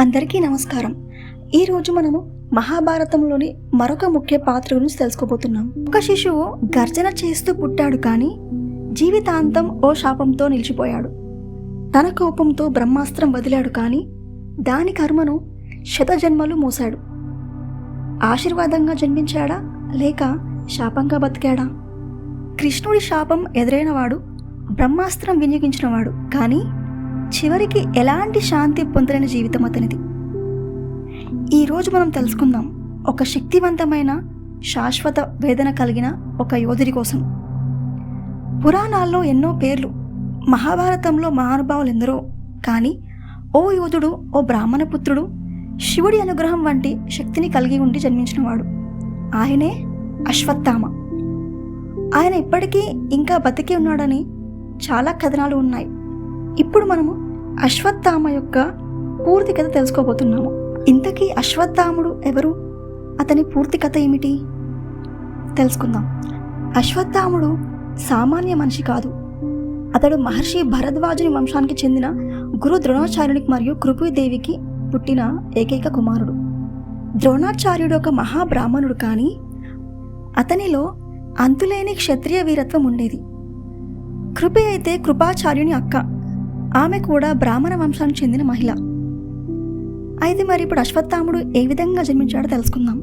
అందరికీ నమస్కారం. ఈరోజు మనము మహాభారతంలోని మరొక ముఖ్య పాత్ర గురించి తెలుసుకోబోతున్నాం. ఒక శిశువు గర్జన చేస్తూ పుట్టాడు కానీ జీవితాంతం ఓ శాపంతో నిలిచిపోయాడు. తన కోపంతో బ్రహ్మాస్త్రం వదిలాడు కానీ దాని కర్మను శతజన్మలు మూశాడు. ఆశీర్వాదంగా జన్మించాడా లేక శాపంగా బతికాడా? కృష్ణుడి శాపం ఎదురైనవాడు బ్రహ్మాస్త్రం వినియోగించినవాడు కానీ చివరికి ఎలాంటి శాంతి పొందలేని జీవితం అతనిది. ఈరోజు మనం తెలుసుకుందాం ఒక శక్తివంతమైన శాశ్వత వేదన కలిగిన ఒక యోధుడి కోసం. పురాణాల్లో ఎన్నో పేర్లు మహాభారతంలో మహానుభావులు ఎందరో కానీ ఓ యోధుడు ఓ బ్రాహ్మణ పుత్రుడు శివుడి అనుగ్రహం వంటి శక్తిని కలిగి ఉండి జన్మించినవాడు. ఆయనే అశ్వత్థామ. ఆయన ఇప్పటికీ ఇంకా బతికి ఉన్నాడని చాలా కథనాలు ఉన్నాయి. ఇప్పుడు మనము అశ్వత్థామ యొక్క పూర్తి కథ తెలుసుకోబోతున్నాము. ఇంతకీ అశ్వత్థాముడు ఎవరు? అతని పూర్తి కథ ఏమిటి? తెలుసుకుందాం. అశ్వత్థాముడు సామాన్య మనిషి కాదు. అతడు మహర్షి భరద్వాజుని వంశానికి చెందిన గురు ద్రోణాచార్యునికి మరియు కృపిదేవికి పుట్టిన ఏకైక కుమారుడు. ద్రోణాచార్యుడు ఒక మహాబ్రాహ్మణుడు కానీ అతనిలో అంతులేని క్షత్రియ వీరత్వం ఉండేది. కృపి అయితే కృపాచార్యుని అక్క. ఆమె కూడా బ్రాహ్మణ వంశానికి చెందిన మహిళ. అయితే మరి ఇప్పుడు అశ్వత్థాముడు ఏ విధంగా జన్మించాడో తెలుసుకుందాం.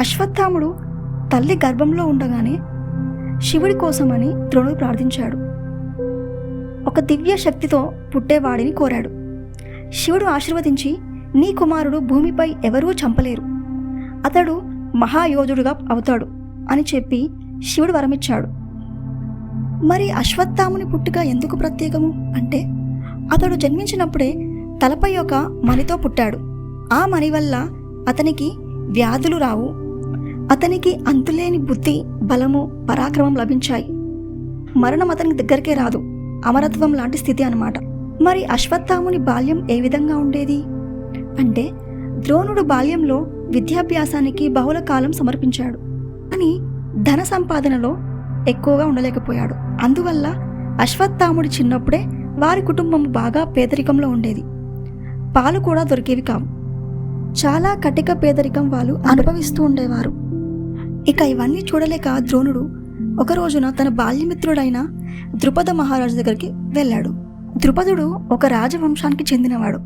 అశ్వత్థాముడు తల్లి గర్భంలో ఉండగానే శివుడి కోసమని ద్రోణుడు ప్రార్థించాడు. ఒక దివ్య శక్తితో పుట్టేవాడిని కోరాడు. శివుడు ఆశీర్వదించి నీ కుమారుడు భూమిపై ఎవరూ చంపలేరు. అతడు మహాయోధుడుగా అవుతాడు అని చెప్పి శివుడు వరమిచ్చాడు. మరి అశ్వత్థాముని పుట్టుక ఎందుకు ప్రత్యేకము? అంటే అతడు జన్మించినప్పుడే తలపై ఒక మణితో పుట్టాడు. ఆ మణి వల్ల అతనికి వ్యాధులు రావు. అతనికి అంతులేని బుద్ధి బలము పరాక్రమం లభించాయి. మరణం అతనికి దగ్గరికే రాదు. అమరత్వం లాంటి స్థితి అనమాట మరి అశ్వత్థాముని బాల్యం ఏ విధంగా ఉండేది? అంటే ద్రోణుడు బాల్యంలో విద్యాభ్యాసానికి బహుళ కాలం సమర్పించాడు. కానీ ధన సంపాదనలో ఎక్కువగా ఉండలేకపోయాడు. అందువల్ల అశ్వత్థాముడు చిన్నప్పుడే వారి కుటుంబం బాగా పేదరికంలో ఉండేది. పాలు కూడా దొరికేవి కావు. చాలా కటిక పేదరికం వాళ్ళు అనుభవిస్తూ ఉండేవారు. ఇక ఇవన్నీ చూడలేక ద్రోణుడు ఒక రోజున తన బాల్యమిత్రుడైన ద్రుపద మహారాజు దగ్గరికి వెళ్ళాడు. ద్రుపదుడు ఒక రాజవంశానికి చెందినవాడు.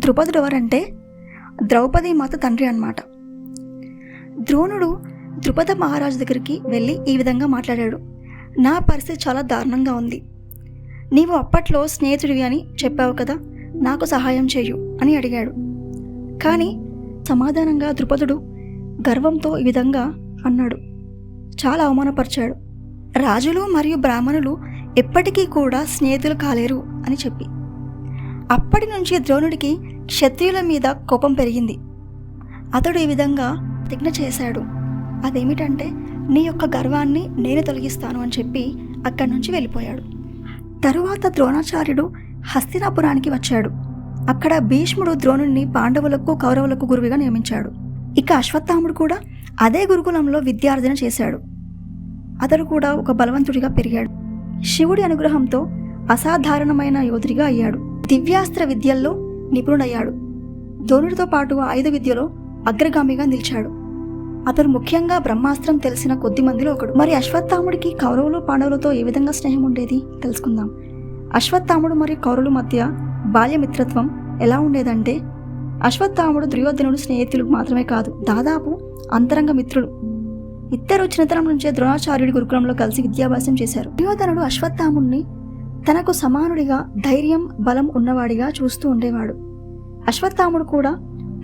ద్రుపదుడు ఎవరంటే ద్రౌపది మాత తండ్రి అన్నమాట. ద్రోణుడు ద్రుపద మహారాజు దగ్గరికి వెళ్ళి ఈ విధంగా మాట్లాడాడు. నా పరిస్థితి చాలా దారుణంగా ఉంది. నీవు అప్పట్లో స్నేహితుడివి అని చెప్పావు కదా నాకు సహాయం చేయు అని అడిగాడు. కానీ సమాధానంగా ద్రుపదుడు గర్వంతో ఈ విధంగా అన్నాడు. చాలా అవమానపరిచాడు. రాజులు మరియు బ్రాహ్మణులు ఎప్పటికీ కూడా స్నేహితులు కాలేరు అని చెప్పి. అప్పటి నుంచి ద్రోణుడికి క్షత్రియుల మీద కోపం పెరిగింది. అతడు ఈ విధంగా ప్రతిజ్ఞ చేశాడు. అదేమిటంటే నీ యొక్క గర్వాన్ని నేను తొలగిస్తాను అని చెప్పి అక్కడి నుంచి వెళ్ళిపోయాడు. తరువాత ద్రోణాచార్యుడు హస్తినాపురానికి వచ్చాడు. అక్కడ భీష్ముడు ద్రోణుణ్ణి పాండవులకు కౌరవులకు గురువుగా నియమించాడు. ఇక అశ్వత్థాముడు కూడా అదే గురుకులంలో విద్యార్థన చేశాడు. అతడు కూడా ఒక బలవంతుడిగా పెరిగాడు. శివుడి అనుగ్రహంతో అసాధారణమైన యోధుడిగా అయ్యాడు. దివ్యాస్త్ర విద్యల్లో నిపుణుడయ్యాడు. ద్రోణుడితో పాటు ఆయుధ విద్యలో అగ్రగామిగా నిలిచాడు. అతను ముఖ్యంగా బ్రహ్మాస్త్రం తెలిసిన కొద్ది మందిలో ఒకడు. మరి అశ్వత్థాముడికి కౌరవులు పాండవులతో ఏ విధంగా స్నేహం ఉండేది? తెలుసుకుందాం. అశ్వత్థాముడు మరియు కౌరవుల మధ్య బాల్యమిత్రత్వం ఎలా ఉండేదంటే అశ్వత్థాముడు దుర్యోధనుడు స్నేహితులు మాత్రమే కాదు దాదాపు అంతరంగ మిత్రులు. ఇద్దరు చిన్నతనం నుంచే ద్రోణాచార్యుడి గురుకులంలో కలిసి విద్యాభ్యాసం చేశారు. దుర్యోధనుడు అశ్వత్థాముడిని తనకు సమానుడిగా ధైర్యం బలం ఉన్నవాడిగా చూస్తూ ఉండేవాడు. అశ్వత్థాముడు కూడా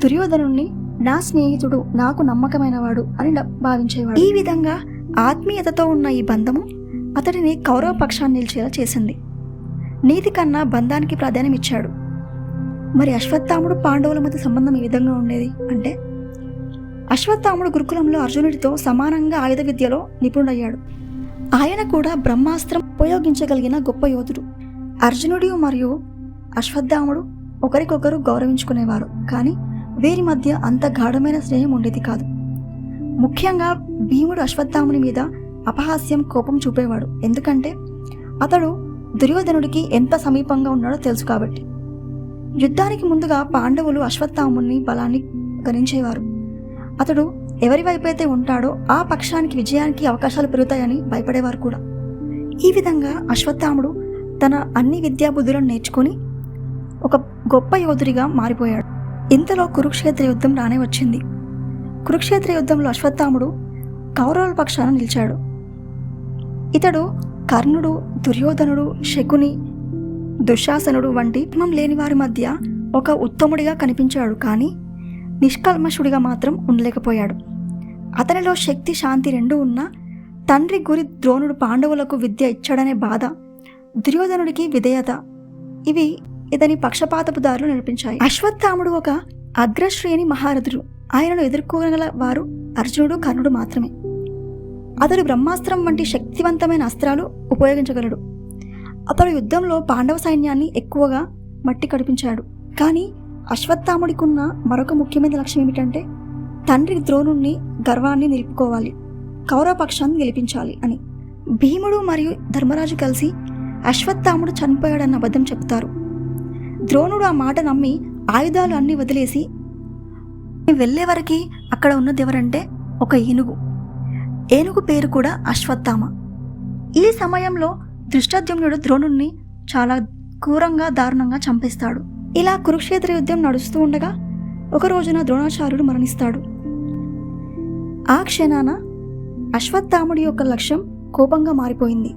దుర్యోధనుణ్ణి నా స్నేహితుడు నాకు నమ్మకమైనవాడు అని భావించేవాడు. ఈ విధంగా ఆత్మీయతతో ఉన్న ఈ బంధము అతడిని కౌరవ పక్షాన్ని నిలిచేలా చేసింది. నీతి కన్నా బంధానికి ప్రాధాన్యం ఇచ్చాడు. మరి అశ్వత్థాముడు పాండవుల మధ్య సంబంధం ఈ విధంగా ఉండేది? అంటే అశ్వత్థాముడు గురుకులంలో అర్జునుడితో సమానంగా ఆయుధ విద్యలో నిపుణుడయ్యాడు. ఆయన కూడా బ్రహ్మాస్త్రం ఉపయోగించగలిగిన గొప్ప యోధుడు. అర్జునుడు మరియు అశ్వత్థాముడు ఒకరికొకరు గౌరవించుకునేవారు. కానీ వీరి మధ్య అంత గాఢమైన స్నేహం ఉండేది కాదు. ముఖ్యంగా భీముడు అశ్వత్థాముని మీద అపహాస్యం కోపం చూపేవాడు. ఎందుకంటే అతడు దుర్యోధనుడికి ఎంత సమీపంగా ఉన్నాడో తెలుసు కాబట్టి. యుద్ధానికి ముందుగా పాండవులు అశ్వత్థాముని బలాన్ని గణించేవారు. అతడు ఎవరి వైపైతే ఉంటాడో ఆ పక్షానికి విజయానికి అవకాశాలు పెరుగుతాయని భయపడేవారు కూడా. ఈ విధంగా అశ్వత్థాముడు తన అన్ని విద్యాబుద్ధులను నేర్చుకొని ఒక గొప్ప యోధుడిగా మారిపోయాడు. ఇంతలో కురుక్షేత్ర యుద్ధం రానే వచ్చింది. కురుక్షేత్ర యుద్ధంలో అశ్వత్థాముడు కౌరవుల పక్షాన నిలిచాడు. ఇతడు కర్ణుడు దుర్యోధనుడు శకుని దుశ్శాసనుడు వంటి ధర్మం లేని వారి మధ్య ఒక ఉత్తముడిగా కనిపించాడు కానీ నిష్కల్మషుడిగా మాత్రం ఉండలేకపోయాడు. అతనిలో శక్తి శాంతి రెండూ ఉన్నా తండ్రి గురి ద్రోణుడు పాండవులకు విద్య ఇచ్చాడనే బాధ దుర్యోధనుడికి విధేయత. ఇవి ఇతని పక్షపాతపు దారులు నడిపించాయి. అశ్వత్థాముడు ఒక అగ్రశ్రేణి మహారథుడు. ఆయనను ఎదుర్కోగల వారు అర్జునుడు కర్ణుడు మాత్రమే. అతడు బ్రహ్మాస్త్రం వంటి శక్తివంతమైన అస్త్రాలు ఉపయోగించగలడు. అతడు యుద్ధంలో పాండవ సైన్యాన్ని ఎక్కువగా మట్టి కడిపించాడు. కానీ అశ్వత్థాముడికున్న మరొక ముఖ్యమైన లక్ష్యం ఏమిటంటే తండ్రి ద్రోణుణ్ణి గర్వాన్ని నిలుపుకోవాలి. కౌరవ పక్షాన్ని గెలిపించాలి అని. భీముడు మరియు ధర్మరాజు కలిసి అశ్వత్థాముడు చనిపోయాడన్న అబద్ధం చెప్తారు. ద్రోణుడు ఆ మాట నమ్మి ఆయుధాలు అన్నీ వదిలేసి వెళ్ళే వరకు అక్కడ ఉన్నది ఎవరంటే ఒక ఏనుగు. ఏనుగు పేరు కూడా అశ్వత్థామ. ఈ సమయంలో దృష్టద్యుమ్నుడు ద్రోణుణ్ణి చాలా క్రూరంగా దారుణంగా చంపేస్తాడు. ఇలా కురుక్షేత్ర యుద్ధం నడుస్తూ ఉండగా ఒక రోజున ద్రోణాచార్యుడు మరణిస్తాడు. ఆ క్షణాన అశ్వత్థాముడి యొక్క లక్ష్యం కోపంగా మారిపోయింది.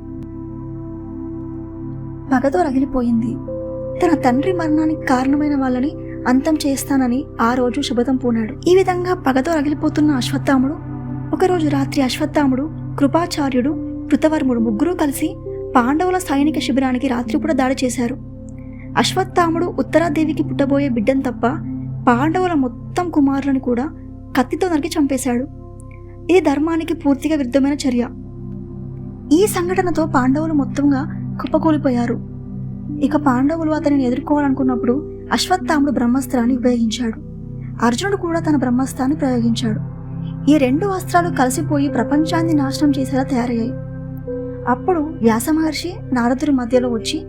పగతో రగిలిపోయింది. తన తండ్రి మరణానికి కారణమైన వాళ్ళని అంతం చేస్తానని ఆ రోజు శుభదం పూనాడు. ఈ విధంగా పగతో రగిలిపోతున్న అశ్వత్థాముడు ఒకరోజు రాత్రి అశ్వత్థాముడు కృపాచార్యుడు కృతవర్ముడు ముగ్గురు కలిసి పాండవుల సైనిక శిబిరానికి రాత్రిపూట దాడి చేశారు. అశ్వత్థాముడు ఉత్తరాదేవికి పుట్టబోయే బిడ్డను తప్ప పాండవుల మొత్తం కుమారులను కూడా కత్తితో నరికి చంపేశాడు. ఇది ధర్మానికి పూర్తిగా విరుద్ధమైన చర్య. ఈ సంఘటనతో పాండవులు మొత్తంగా కుప్పకూలిపోయారు. ఇక పాండవులు అతనిని ఎదుర్కోవాలనుకున్నప్పుడు అశ్వత్థాముడు బ్రహ్మాస్త్రాన్ని ఉపయోగించాడు. అర్జునుడు కూడా తన బ్రహ్మాస్త్రాన్ని ప్రయోగించాడు. ఈ రెండు అస్త్రాలు కలిసిపోయి ప్రపంచాన్ని నాశనం చేసేలా తయారయ్యాయి. అప్పుడు వ్యాసమహర్షి నారదుడి మధ్యలో వచ్చి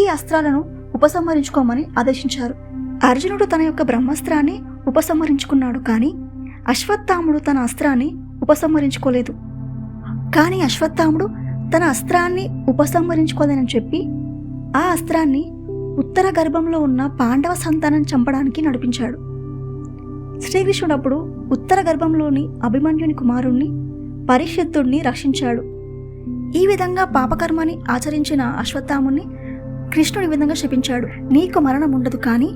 ఈ అస్త్రాలను ఉపసంహరించుకోమని ఆదేశించారు. అర్జునుడు తన యొక్క బ్రహ్మాస్త్రాన్ని ఉపసంహరించుకున్నాడు కానీ అశ్వత్థాముడు తన అస్త్రాన్ని ఉపసంహరించుకోలేదు. కానీ అశ్వత్థాముడు తన అస్త్రాన్ని ఉపసంహరించుకోలేనని చెప్పి ఆ అస్త్రాన్ని ఉత్తర గర్భంలో ఉన్న పాండవ సంతానం చంపడానికి నడిపించాడు. శ్రీకృష్ణుడు అప్పుడు ఉత్తర గర్భంలోని అభిమన్యుని కుమారుణ్ణి పరిషత్తుడిని రక్షించాడు. ఈ విధంగా పాపకర్మని ఆచరించిన అశ్వత్థాముని కృష్ణుడు ఈ విధంగా శపించాడు. నీకు మరణం ఉండదు కానీ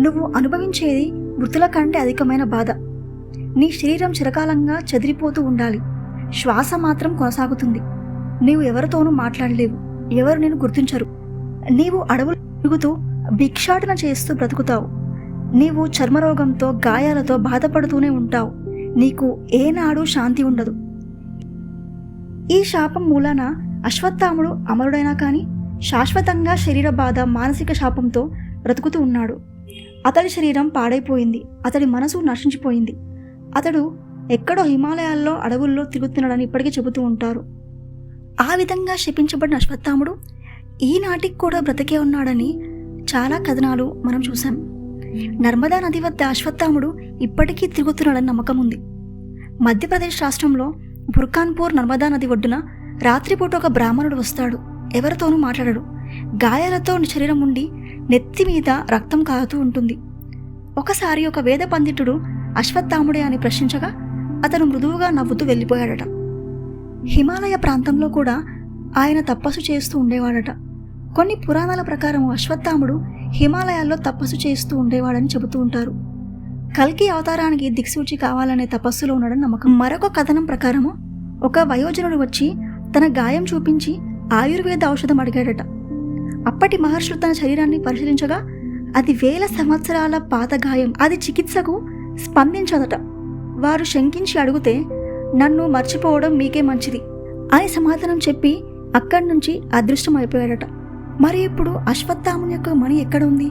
నువ్వు అనుభవించేది మృతుల కంటే అధికమైన బాధ. నీ శరీరం చిరకాలంగా చెదిరిపోతూ ఉండాలి. శ్వాస మాత్రం కొనసాగుతుంది. నీవు ఎవరితోనూ మాట్లాడలేవు. ఎవరు నేను గుర్తించరు. నీవు అడవులు తిరుగుతూ భిక్షాటన చేస్తూ బ్రతుకుతావు. నీవు చర్మరోగంతో గాయాలతో బాధపడుతూనే ఉంటావు. నీకు ఏనాడు శాంతి ఉండదు. ఈ శాపం మూలాన అశ్వత్థాముడు అమరుడైనా కానీ శాశ్వతంగా శరీర బాధ మానసిక శాపంతో బ్రతుకుతూ ఉన్నాడు. అతడి శరీరం పాడైపోయింది. అతడి మనసు నశించిపోయింది. అతడు ఎక్కడో హిమాలయాల్లో అడవుల్లో తిరుగుతున్నాడని ఇప్పటికీ చెబుతూ ఉంటారు. ఆ విధంగా శపించబడిన అశ్వత్థాముడు ఈనాటికి కూడా బ్రతికే ఉన్నాడని చాలా కథనాలు మనం చూసాం నర్మదా నది వద్ద అశ్వత్థాముడు ఇప్పటికీ తిరుగుతున్నాడని నమ్మకం ఉంది. మధ్యప్రదేశ్ రాష్ట్రంలో బుర్కాన్పూర్ నర్మదా నది ఒడ్డున రాత్రిపూట ఒక బ్రాహ్మణుడు వస్తాడు. ఎవరితోనూ మాట్లాడడు. గాయాలతో శరీరం ఉండి నెత్తి మీద రక్తం కారుతూ ఉంటుంది. ఒకసారి ఒక వేద పండితుడు అశ్వత్థాముడే అని ప్రశ్నించగా అతను మృదువుగా నవ్వుతూ వెళ్ళిపోయాడట. హిమాలయ ప్రాంతంలో కూడా ఆయన తపస్సు చేస్తూ ఉండేవాడట. కొన్ని పురాణాల ప్రకారం అశ్వత్థాముడు హిమాలయాల్లో తపస్సు చేస్తూ ఉండేవాడని చెబుతూ ఉంటారు. కల్కి అవతారానికి దిక్సూచి కావాలనే తపస్సులో ఉన్నాడని నమ్మకం. మరొక కథనం ప్రకారము ఒక వయోజనుడు వచ్చి తన గాయం చూపించి ఆయుర్వేద ఔషధం అడిగాడట. అప్పటి మహర్షులు తన శరీరాన్ని పరిశీలించగా అది వేల సంవత్సరాల పాత గాయం అది చికిత్సకు స్పందించదట. వారు శంకించి అడిగితే నన్ను మర్చిపోవడం మీకే మంచిది అని సమాధానం చెప్పి అక్కడి నుంచి అదృష్టం అయిపోయాడట. మరి ఇప్పుడు అశ్వత్థాముని యొక్క మణి ఎక్కడ ఉంది?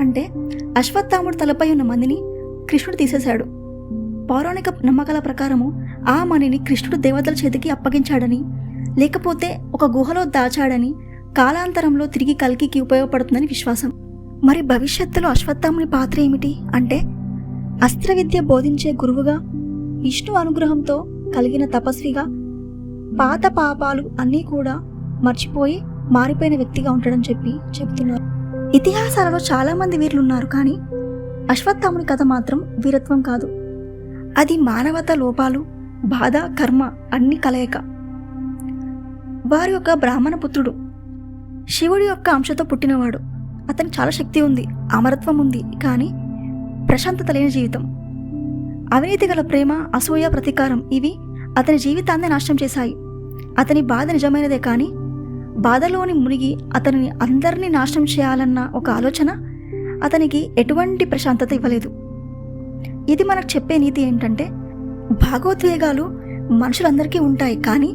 అంటే అశ్వత్థాముడు తలపై ఉన్న మణిని కృష్ణుడు తీసేశాడు. పౌరాణిక నమ్మకాల ప్రకారము ఆ మణిని కృష్ణుడు దేవతల చేతికి అప్పగించాడని లేకపోతే ఒక గుహలో దాచాడని కాలాంతరంలో తిరిగి కల్కికి ఉపయోగపడుతుందని విశ్వాసం. మరి భవిష్యత్తులో అశ్వత్థాముని పాత్ర ఏమిటి? అంటే అస్త్ర విద్య బోధించే గురువుగా విష్ణు అనుగ్రహంతో కలిగిన తపస్విగా పాత పాపాలు అన్నీ కూడా మర్చిపోయి మారిపోయిన వ్యక్తిగా ఉంటాడని చెప్పి చెబుతున్నారు ఇతిహాసాలలో చాలా మంది వీరులు ఉన్నారు కానీ అశ్వత్థాముని కథ మాత్రం వీరత్వం కాదు. అది మానవత లోపాలు బాధ కర్మ అన్ని కలయిక. వారి యొక్క బ్రాహ్మణ పుత్రుడు శివుడి యొక్క అంశతో పుట్టినవాడు. అతనికి చాలా శక్తి ఉంది అమరత్వం ఉంది కానీ ప్రశాంతత లేని జీవితం. అవినీతి గల ప్రేమ అసూయ ప్రతీకారం ఇవి అతని జీవితాన్ని నాశనం చేశాయి. అతని బాధ నిజమైనదే కానీ బాధలోని మునిగి అతనిని అందరినీ నాశనం చేయాలన్న ఒక ఆలోచన అతనికి ఎటువంటి ప్రశాంతత ఇవ్వలేదు. ఇది మనకు చెప్పే నీతి ఏంటంటే భాగోద్వేగాలు మనుషులందరికీ ఉంటాయి కానీ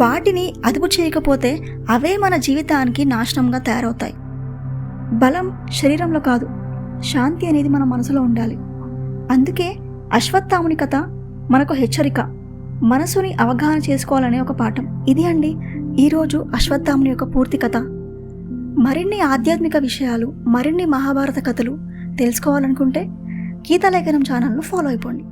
వాటిని అదుపు చేయకపోతే అవే మన జీవితానికి నాశనంగా తయారవుతాయి. బలం శరీరంలో కాదు శాంతి అనేది మన మనసులో ఉండాలి. అందుకే అశ్వత్థాముని కథ మనకు హెచ్చరిక. మనసుని అవగాహన చేసుకోవాలనే ఒక పాఠం. ఇది అండి ఈరోజు అశ్వత్థాముని యొక్క పూర్తి కథ. మరిన్ని ఆధ్యాత్మిక విషయాలు మరిన్ని మహాభారత కథలు తెలుసుకోవాలనుకుంటే గీతలేఖనం ఛానల్ను ఫాలో అయిపోండి.